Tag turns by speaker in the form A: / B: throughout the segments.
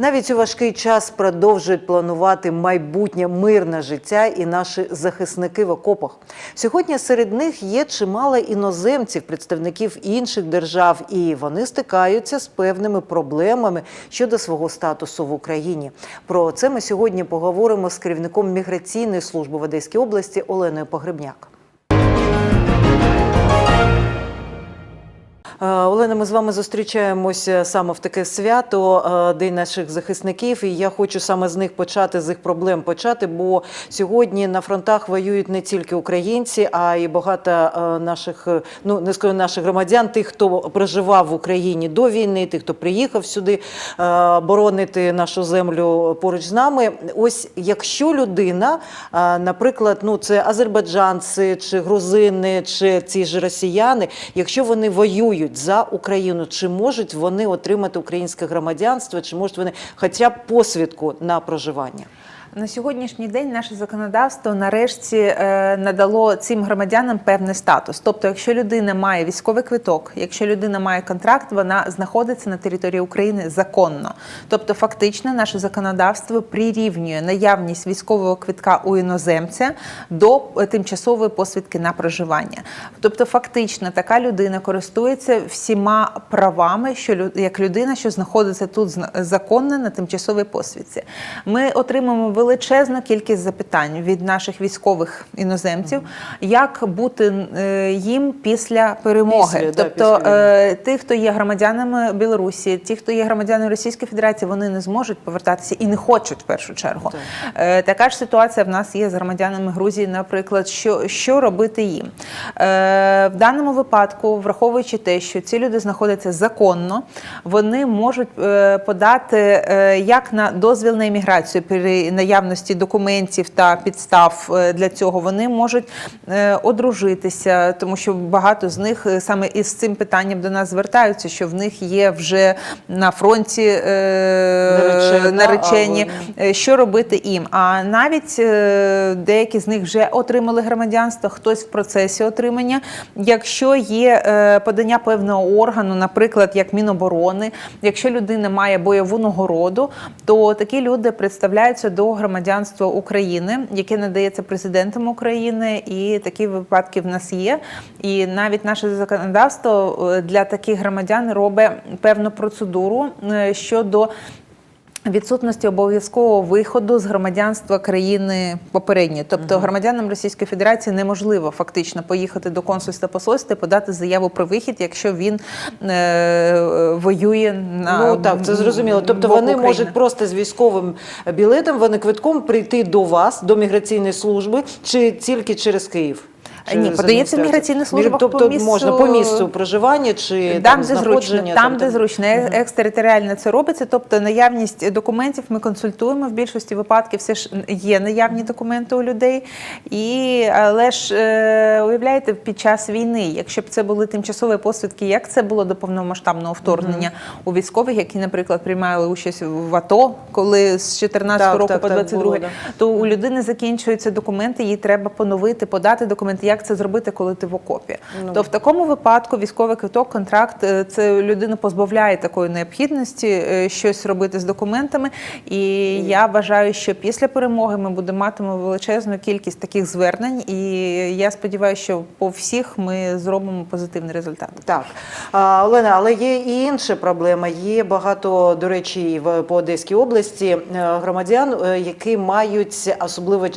A: Навіть у важкий час продовжують планувати майбутнє мирне життя і наші захисники в окопах. Сьогодні серед них є чимало іноземців, представників інших держав, і вони стикаються з певними проблемами щодо свого статусу в Україні. Про це ми сьогодні поговоримо з керівником міграційної служби в Одеській області Оленою Погребняк. Олена, ми з вами зустрічаємося саме в таке свято, е, День наших захисників. І я хочу саме з них почати, з їх проблем почати. Бо сьогодні на фронтах воюють не тільки українці, а й багато е, наших, е, ну не скажу наших громадян, тих, хто проживав в Україні до війни, тих, хто приїхав сюди е, боронити нашу землю поруч з нами. Ось якщо людина, е, наприклад, ну це азербайджанці чи грузини, чи ці ж росіяни, якщо вони воюють за Україну, чи можуть вони отримати українське громадянство, чи можуть вони хоча б посвідку на проживання?
B: На сьогоднішній день наше законодавство нарешті е, надало цим громадянам певний статус. Тобто, якщо людина має військовий квиток, якщо людина має контракт, вона знаходиться на території України законно. Тобто, фактично, наше законодавство прирівнює наявність військового квитка у іноземця до е, тимчасової посвідки на проживання. Тобто, фактично, така людина користується всіма правами, що як людина, що знаходиться тут законно на тимчасовій посвідці. Ми отримуємо величезну кількість запитань від наших військових іноземців, як бути е, їм після перемоги.
A: Після,
B: тобто,
A: після
B: е, ті, хто є громадянами Білорусі, ті, хто є громадянами Російської Федерації, вони не зможуть повертатися і не хочуть в першу чергу. Е, Така ж ситуація в нас є з громадянами Грузії, наприклад, що, що робити їм. В даному випадку, враховуючи те, що ці люди знаходяться законно, вони можуть подати як на дозвіл на імміграцію при наявності документів та підстав е, для цього. Вони можуть е, одружитися, тому що багато з них е, саме із цим питанням до нас звертаються, що в них є вже на фронті
A: Наречена,
B: наречені. що робити їм. А навіть деякі з них вже отримали громадянство, хтось в процесі отримання. Якщо є подання певного органу, наприклад, як Міноборони, якщо людина має бойову нагороду, то такі люди представляються до громадянства України, яке надається президентом України, і такі випадки в нас є. І навіть наше законодавство е, для таких громадян робить певну процедуру е, щодо. Відсутності обов'язкового виходу з громадянства країни попередньої, тобто громадянам Російської Федерації неможливо фактично поїхати до консульства посольства і подати заяву про вихід, якщо він е, воює на
A: ну так, це зрозуміло. Тобто вони
B: України.
A: можуть просто з військовим білетом, вони квитком прийти до вас, до міграційної служби, чи тільки через Київ?
B: Ні, подається
A: адміністрацію?
B: міграційна служба
A: Тобто
B: по місцю-
A: можна по місцю проживання чи
B: Там, де зручно,
A: знаходження,
B: там, де зручно, Е- екстериторіально це робиться. Тобто наявність документів ми консультуємо. В більшості випадків все ж є наявні документи у людей. І, але ж е, уявляєте, під час війни, якщо б це були тимчасові посвідки, як це було до повномасштабного вторгнення у військових, які, наприклад, приймали участь в АТО, коли з 14
A: Так,
B: року
A: так,
B: по
A: так,
B: 22
A: було,
B: то у людини закінчуються документи, їй треба поновити, подати документи. Як це зробити, коли ти в окопі?
A: Ну.
B: То в такому випадку військовий квиток, контракт е, це людину позбавляє такої необхідності е, щось робити з документами. І я вважаю, що після перемоги ми будемо матимемо величезну кількість таких звернень. І я сподіваюся, що по всіх ми зробимо позитивний результат.
A: Так, а, Олена, але є і інша проблема. Є багато, до речі, в по Одеській області е, громадян, які мають особливо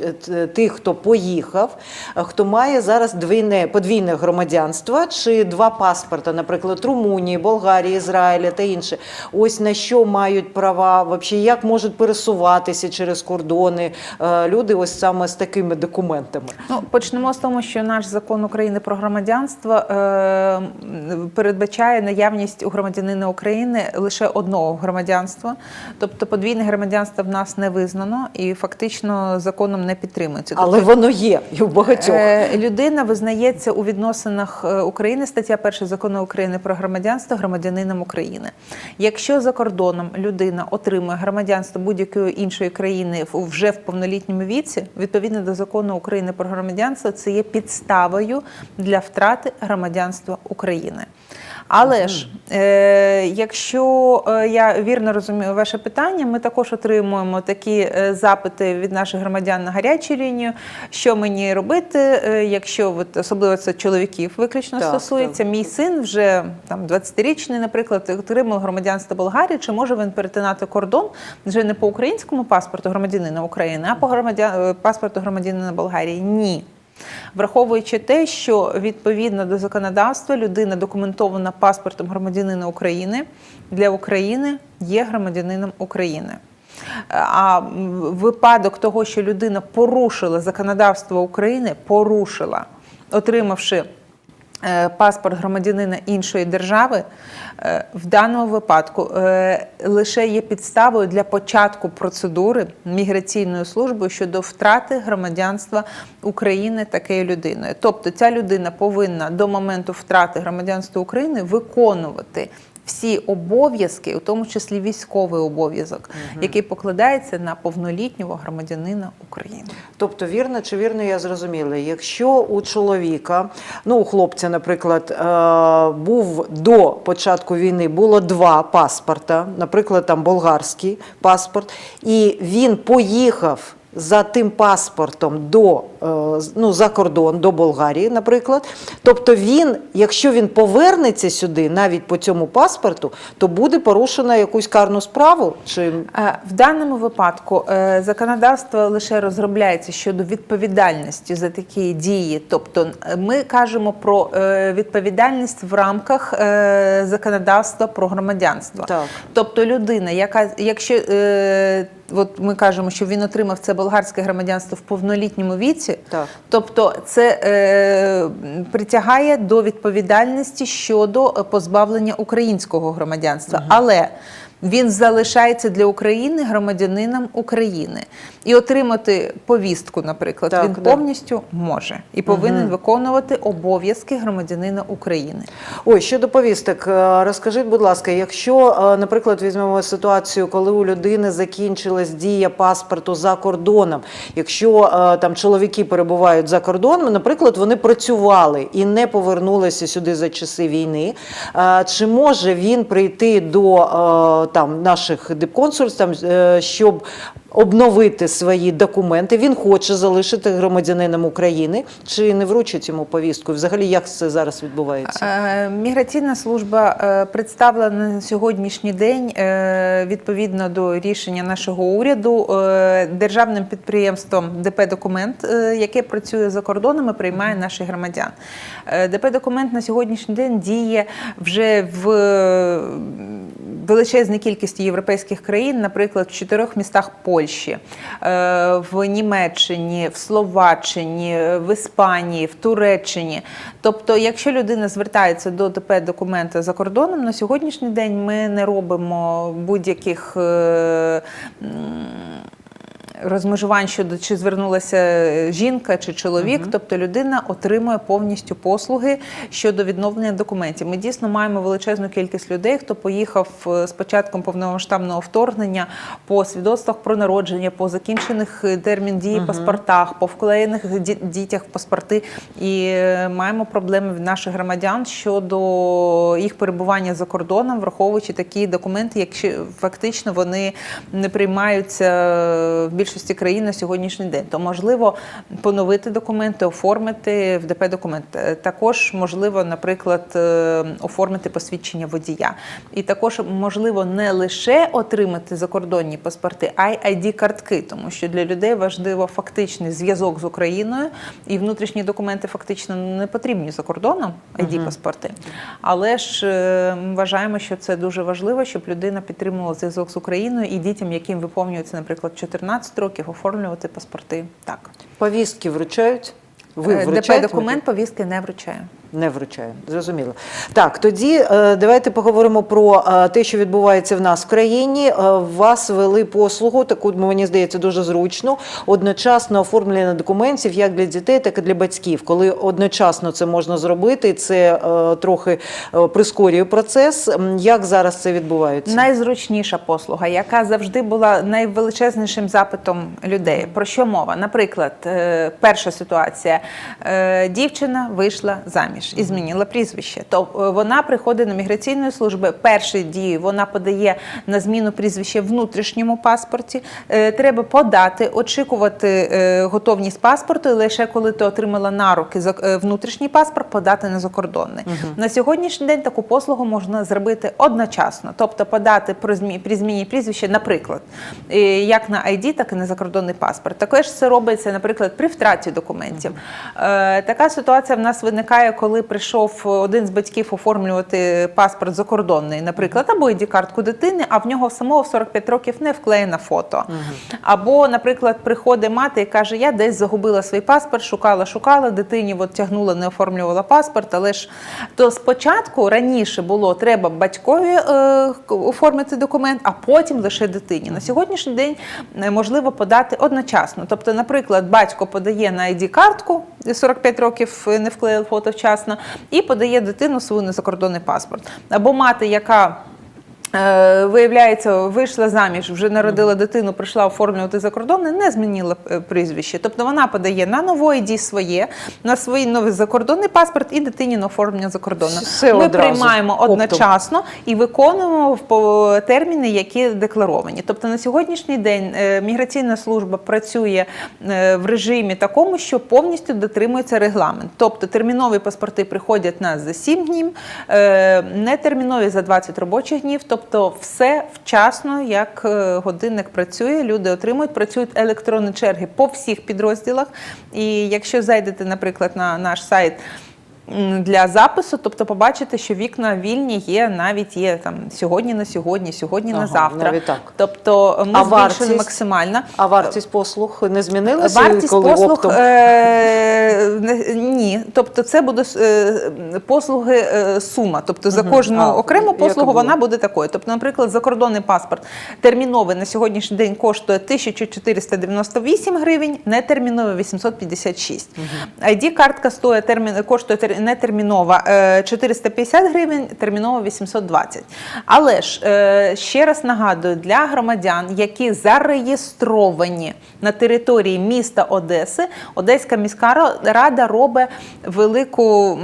A: тих, хто поїхав, хто має зараз двійне подвійне громадянство чи два паспорта, наприклад, Румунії, Болгарії, Ізраїля та інше. Ось на що мають права, вообще, як можуть пересуватися через кордони е, люди, ось саме з такими документами.
B: Ну, почнемо з того, що наш закон України про громадянство е, передбачає наявність у громадянина України лише одного громадянства. Тобто подвійне громадянство в нас не визнано і фактично законом не підтримується.
A: Але воно є і в багатьох.
B: Е, Людина визнається у відносинах е, України, стаття 1 закону України про громадянство громадянином України. Якщо за кордоном людина отримує громадянство будь-якої іншої країни вже в повнолітньому віці, відповідно до закону України про громадянство, це є підставою для втрати громадянства України. Але ж, е, якщо е, я вірно розумію ваше питання, ми також отримуємо такі е, запити від наших громадян на гарячу лінію. Що мені робити, е, якщо от, особливо це чоловіків виключно
A: Так,
B: стосується. Мій син вже там 20-річний, наприклад, отримав громадянство Болгарії. Чи може він перетинати кордон вже не по українському паспорту громадянина України, а по громадян паспорту громадянина Болгарії? Ні. Враховуючи те, що відповідно до законодавства людина документована паспортом громадянина України для України є громадянином України. А випадок того, що людина порушила законодавство України, порушила, отримавши паспорт громадянина іншої держави, е, в даному випадку е, лише є підставою для початку процедури міграційною службою щодо втрати громадянства України такою людиною. Тобто ця людина повинна до моменту втрати громадянства України виконувати. Всі обов'язки, у тому числі військовий обов'язок, який покладається на повнолітнього громадянина України.
A: Тобто, вірно чи вірно я зрозуміла, якщо у чоловіка, ну у хлопця, наприклад, е, був до початку війни було два паспорта, наприклад, там болгарський паспорт, і він поїхав. За тим паспортом до ну, за кордон до Болгарії, наприклад. Тобто він, якщо він повернеться сюди, навіть по цьому паспорту, то буде порушена якусь карну справу чи
B: Е, В даному випадку е, законодавство лише розробляється щодо відповідальності за такі дії. Тобто, е, ми кажемо про е, відповідальність в рамках е, законодавства про громадянство.
A: Так.
B: Тобто, людина, яка якщо е, от ми кажемо, що він отримав це болгарське громадянство в повнолітньому віці,
A: Так.
B: тобто це е, притягає до відповідальності щодо е, позбавлення українського громадянства. Але він залишається для України громадянином України і отримати повістку, наприклад,
A: Так,
B: він
A: да.
B: повністю може і повинен виконувати обов'язки громадянина України.
A: Ой, щодо повісток, е, розкажіть, будь ласка, якщо, е, наприклад, візьмемо ситуацію, коли у людини закінчилась дія паспорту за кордоном, якщо е, там чоловіки перебувають за кордоном, наприклад, вони працювали і не повернулися сюди за часи війни, чи може він прийти до там наших дипконсульств, там, е, щоб обновити свої документи? Він хоче залишити громадянином України, чи не вручить йому повістку? Взагалі, як це зараз відбувається?
B: Е, Міграційна служба е, представлена на сьогоднішній день відповідно до рішення нашого уряду державним підприємством ДП Документ, яке працює за кордоном і приймає наших громадян. ДП Документ на сьогоднішній день діє вже в е, кількість європейських країн, наприклад, в чотирьох містах Польщі, е, в Німеччині, в Словаччині, в Іспанії, в Туреччині. Тобто, якщо людина звертається до ДП документа за кордоном, на сьогоднішній день ми не робимо будь-яких. Е, Розмежувань щодо чи звернулася жінка чи чоловік, тобто людина отримує повністю послуги щодо відновлення документів. Ми дійсно маємо величезну кількість людей, хто поїхав е, з початком повномасштабного вторгнення по свідоцтвах про народження, по закінчених е, термін дії паспортах, по вклеєних ді- дітях паспорти. І е, маємо проблеми в наших громадян щодо їх перебування за кордоном, враховуючи такі документи, якщо фактично вони не приймаються в більшості країн на сьогоднішній день. То можливо поновити документи, оформити в ДП документ. Е, Також можливо, наприклад, е, оформити посвідчення водія. І також можливо не лише отримати закордонні паспорти, а й id картки тому що для людей важливо фактичний зв'язок з Україною, і внутрішні документи фактично не потрібні за кордоном, id паспорти. Але ж е, ми вважаємо, що це дуже важливо, щоб людина підтримувала зв'язок з Україною і дітям, яким виповнюється, наприклад, 14 років, оформлювати паспорти. Так,
A: Повістки вручають? Ви
B: Е, ДП
A: вручаєте?
B: документ повістки не вручає.
A: Не вручаю, зрозуміло. Так, тоді е, давайте поговоримо про е, те, що відбувається в нас в країні. Е, вас вели послугу, таку мені здається дуже зручно. Одночасно оформлення документів як для дітей, так і для батьків. Коли одночасно це можна зробити, це трохи прискорює процес. Як зараз це відбувається?
B: Найзручніша послуга, яка завжди була найвеличезнішим запитом людей. Про що мова? Наприклад, перша ситуація: дівчина вийшла заміж. Заміж і змінила прізвище, то е, вона приходить на міграційну службу. Перші дії вона подає на зміну прізвища в внутрішньому паспорті. Е, Треба подати, очікувати е, готовність паспорту, і лише коли ти отримала на руки внутрішній паспорт, подати на закордонний. На сьогоднішній день таку послугу можна зробити одночасно, тобто подати при змі- при зміні прізвища, наприклад, як на ID, так і на закордонний паспорт. Також це робиться, наприклад, при втраті документів. Е, Така ситуація в нас виникає, коли прийшов один з батьків оформлювати паспорт закордонний, наприклад, або id картку дитини, а в нього самого в 45 років не вклеєне фото. Або, наприклад, приходить мати і каже: Я десь загубила свій паспорт, шукала, шукала, дитині от тягнула, не оформлювала паспорт. Але ж то спочатку раніше було треба батькові е, оформити документ, а потім лише дитині. На сьогоднішній день е, можливо подати одночасно. Тобто, наприклад, батько подає на id картку 45 років не вклеїв фото вчасно, і подає дитину свою незакордонний паспорт. Або мати, яка Виявляється, вийшла заміж, вже народила дитину, прийшла оформлювати закордонне, не змінила е, прізвище. Тобто вона подає на нову ID своє, на свій новий закордонний паспорт і дитині на оформлення закордонне.
A: Все
B: Ми
A: одразу,
B: приймаємо
A: оптом.
B: одночасно і виконуємо в терміни, які декларовані. Тобто на сьогоднішній день е, міграційна служба працює е, в режимі такому, що повністю дотримується регламент. Тобто термінові паспорти приходять нас за 7 днів, е, нетермінові за 20 робочих днів. Тобто все вчасно, як е, годинник працює, люди отримують, працюють електронні черги по всіх підрозділах. І якщо зайдете, наприклад, на наш сайт. Для запису, тобто побачите, що вікна вільні є, навіть є там сьогодні на сьогодні, сьогодні
A: Ага,
B: на завтра.
A: навіть так.
B: Тобто ми
A: А
B: збільшили
A: вартість?
B: максимально.
A: А вартість послуг не змінилася?
B: Вартість
A: коли
B: послуг
A: оптом?
B: е, ні. Тобто це буде е, послуги е, сума. Тобто за кожну
A: А,
B: окрему послугу вона буде такою. Тобто, наприклад, закордонний паспорт терміновий на сьогоднішній день коштує 1498 гривень, нетерміновий 856. ID-картка стоїть термін, коштує тер- нетермінова е, 450 гривень, термінова 820. Але ж е, ще раз нагадую, для громадян, які зареєстровані на території міста Одеси, Одеська міська рада робить велику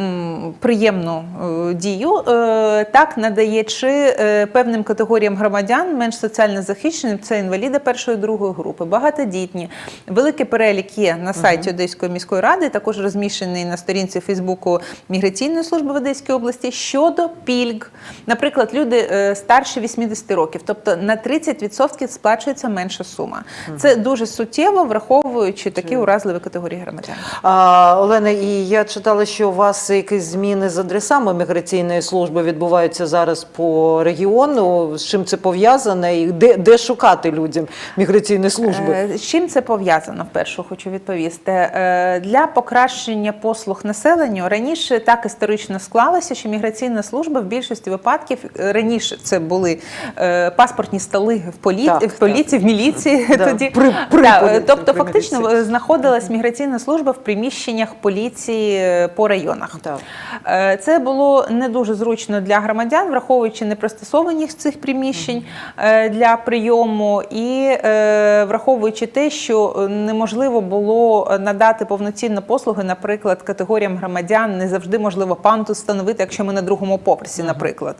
B: приємну е, дію, е, так надаючи певним категоріям громадян менш соціально захищеним, це інваліди першої другої групи, багатодітні. Великий перелік є на сайті Одеської міської ради, також розміщений на сторінці Фейсбуку міграційної служби в Одеській області щодо пільг. Наприклад, люди е, старші 80 років, тобто на 30% сплачується менша сума. Це дуже суттєво, враховуючи такі уразливі категорії громадян.
A: А, Олена, і я читала, що у вас якісь зміни з адресами міграційної служби відбуваються зараз по регіону. З чим це пов'язане? І де, де шукати людям міграційної служби?
B: Е, З чим це пов'язано? Вперше хочу відповісти. Е, Для покращення послуг населенню раніше так історично склалося, що міграційна служба в більшості випадків е, раніше це були е, паспортні столи в, полі...
A: Так,
B: в поліції, в міліції
A: Да,
B: тоді.
A: при- при
B: Да,
A: поліції,
B: тобто,
A: при
B: фактично
A: міліції.
B: е, знаходилась міграційна служба в приміщеннях поліції е, по районах.
A: Так.
B: Е, Це було не дуже зручно для громадян, враховуючи непристосованість цих приміщень е, для прийому, і е, враховуючи те, що е, неможливо було надати повноцінну послуги, наприклад, категоріям громадян не завжди можливо панту встановити, якщо ми на другому поверсі, наприклад.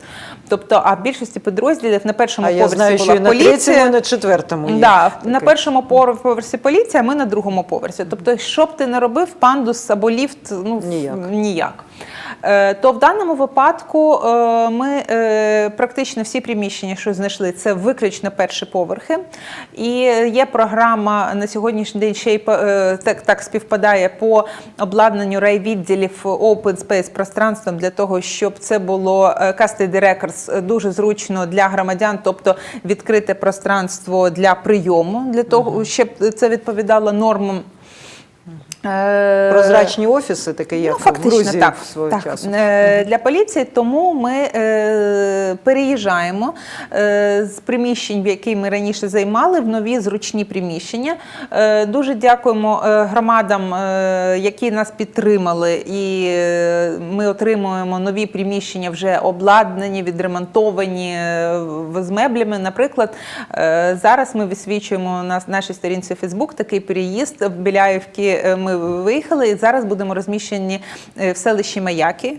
B: Тобто, а в більшості підрозділів на першому
A: А я
B: поверсі
A: була що і
B: поліція.
A: на, на четвертому є.
B: Да, на першому поверсі поліція, а ми на другому поверсі. Тобто, що б ти не робив, пандус або ліфт, ну
A: Ніяк.
B: ніяк. Е, То в даному випадку е, ми е, практично всі приміщення, що знайшли, це виключно перші поверхи. І є програма на сьогоднішній день ще й так, так співпадає по обладнанню райвідділів open space пространством для того, щоб це було custody records дуже зручно для громадян, тобто відкрите пространство для прийому, для того, щоб це відповідало нормам. Е,
A: Прозрачні офіси, таке як
B: ну, фактично,
A: в Грузії
B: так,
A: в свого
B: так.
A: часу.
B: Е, Для поліції тому ми е, переїжджаємо е, з приміщень, в які ми раніше займали, в нові зручні приміщення. Е, Дуже дякуємо е, громадам, е, які нас підтримали, і е, ми отримуємо нові приміщення вже обладнані, відремонтовані з меблями. Наприклад, е, зараз ми висвічуємо на нашій сторінці Фейсбук такий переїзд в Біляївці. Е, Ми ми виїхали і зараз будемо розміщені е, в селищі Маяки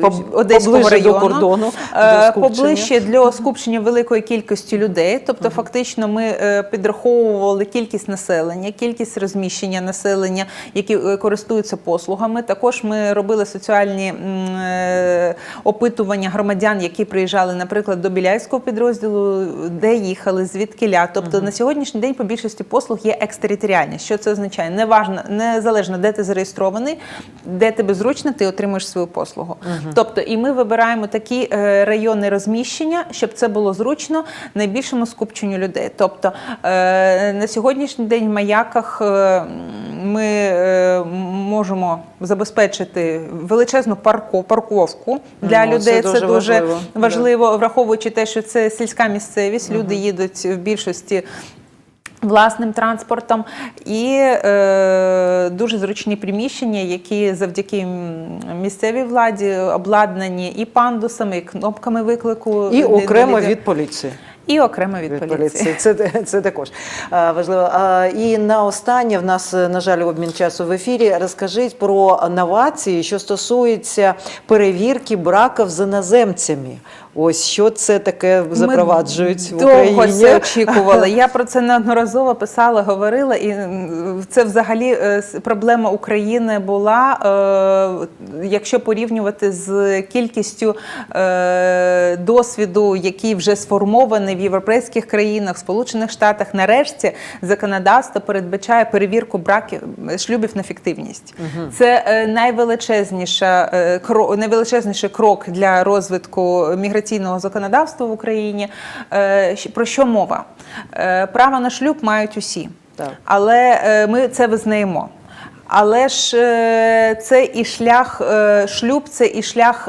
A: Поб-
B: Одеського
A: поближче до кордону, до.
B: Поближче для скупчення великої кількості людей. Тобто, фактично, ми підраховували кількість населення, кількість розміщення населення, які користуються послугами. Також ми робили соціальні опитування громадян, які приїжджали, наприклад, до Біляйського підрозділу, де їхали, звідкиля. Тобто на сьогоднішній день по більшості послуг є екстериторіальні. Що це означає? Неважно, незалежно, де ти зареєстрований, де тебе зручно, ти отримаєш свою послугу. Тобто, і ми вибираємо такі е, райони розміщення, щоб це було зручно найбільшому скупченню людей. Тобто е, на сьогоднішній день в маяках е, ми е, можемо забезпечити величезну парко, парковку для
A: Ну, це
B: людей.
A: дуже
B: це дуже
A: важливо.
B: важливо, враховуючи те, що це сільська місцевість. Люди їдуть в більшості. Власним транспортом і е, дуже зручні приміщення, які завдяки місцевій владі обладнані і пандусами, і кнопками виклику
A: І окремо від поліції.
B: І окремо від,
A: Від
B: поліції.
A: Це, це також а, важливо. А, і на останнє в нас, на жаль, обмін часу в ефірі. Розкажіть про новації, що стосується перевірки браків з іноземцями. Ось що це таке запроваджують в
B: довго
A: Україні.
B: це очікували. Я про це неодноразово писала, говорила, і це взагалі е, проблема України була, е, якщо порівнювати з кількістю е, досвіду, який вже сформований в європейських країнах, в Сполучених Штатах. Нарешті законодавство передбачає перевірку браків шлюбів на фіктивність. Це е, найвеличезніша е, найвеличезніший крок для розвитку міграційного законодавства в Україні. Е, Про що мова? Е, Право на шлюб мають усі,
A: Так.
B: але е, ми це визнаємо. Але ж е, це і шлях е, шлюб, це і шлях.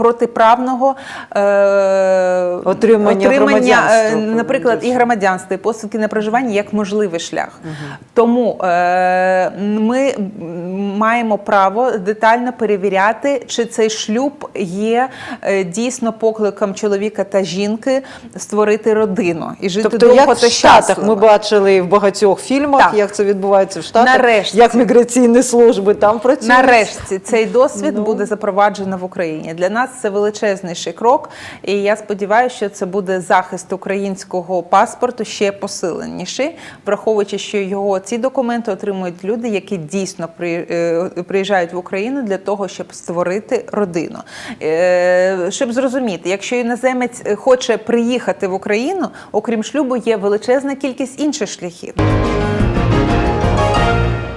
B: Протиправного е,
A: Отримання
B: е, наприклад, і громадянства, і посилки на проживання як можливий шлях. Тому е, ми маємо право детально перевіряти, чи цей шлюб є е, дійсно покликом чоловіка та жінки створити родину і жити
A: Тобто,
B: довго
A: як
B: та
A: в Штатах
B: щасливо.
A: ми бачили в багатьох фільмах,
B: Так.
A: як це відбувається в Штатах,
B: Нарешті.
A: як міграційні служби там працюють.
B: Нарешті цей досвід
A: Ну.
B: буде запроваджено в Україні. Для нас це величезніший крок, і я сподіваюся, що це буде захист українського паспорту ще посиленіший, враховуючи, що його ці документи отримують люди, які дійсно е, приїжджають в Україну для того, щоб створити родину. Е, Щоб зрозуміти, якщо іноземець хоче приїхати в Україну, окрім шлюбу, є величезна кількість інших шляхів.